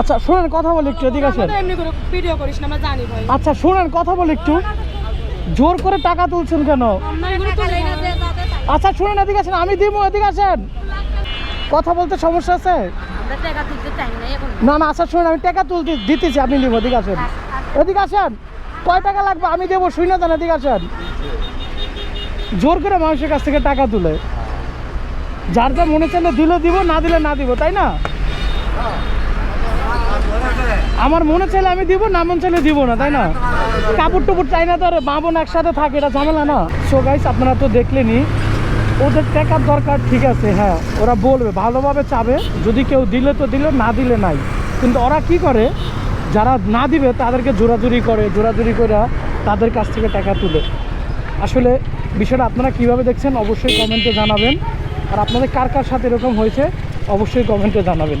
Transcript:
আচ্ছা শোনেন কথা বলি একটু এদিকে আসেন। এমনি করে ভিডিও করিস না আমরা জানি ভাই। আচ্ছা শোনেন কথা বলি একটু। জোর করে টাকা তুলছেন কেন। আচ্ছা শুনেন এদিকে আসেন আমি দিব এদিকে আসেন। কথা বলতে সমস্যা আছে? টাকা না না আচ্ছা শুনুন আমি টাকা তুলতে দিতেছি আপনি নিব এদিকে আসেন। এদিকে আসেন কয় টাকা লাগবে? আমি দেবো শুই না দেন এদিকে আসেন। জোর করে মানুষের কাছ থেকে টাকা তুলে। যার যা মনে চাইলে দিলে দিব না দিলে না দিব তাই না? আমার মনে চাইলে আমি দিব, না মন চাইলে দিব না, তাই না? কাপড় টুপুর চাই না তো আর মা একসাথে থাকে, এটা ঝামেলা না। সো গাইস আপনারা তো দেখলেনই, ওদের টাকার দরকার, ঠিক আছে হ্যাঁ ওরা বলবে, ভালোভাবে চাবে, যদি কেউ দিলে তো দিল, না দিলে নাই। কিন্তু ওরা কি করে, যারা না দিবে, তাদেরকে জোরাজুরি করে জোরাজুরি করে তাদের কাছ থেকে টাকা তুলে। আসলে বিষয়টা আপনারা কীভাবে দেখছেন, অবশ্যই কমেন্টে জানাবেন। আর আপনাদের কার কার সাথে এরকম হয়েছে, অবশ্যই কমেন্টে জানাবেন।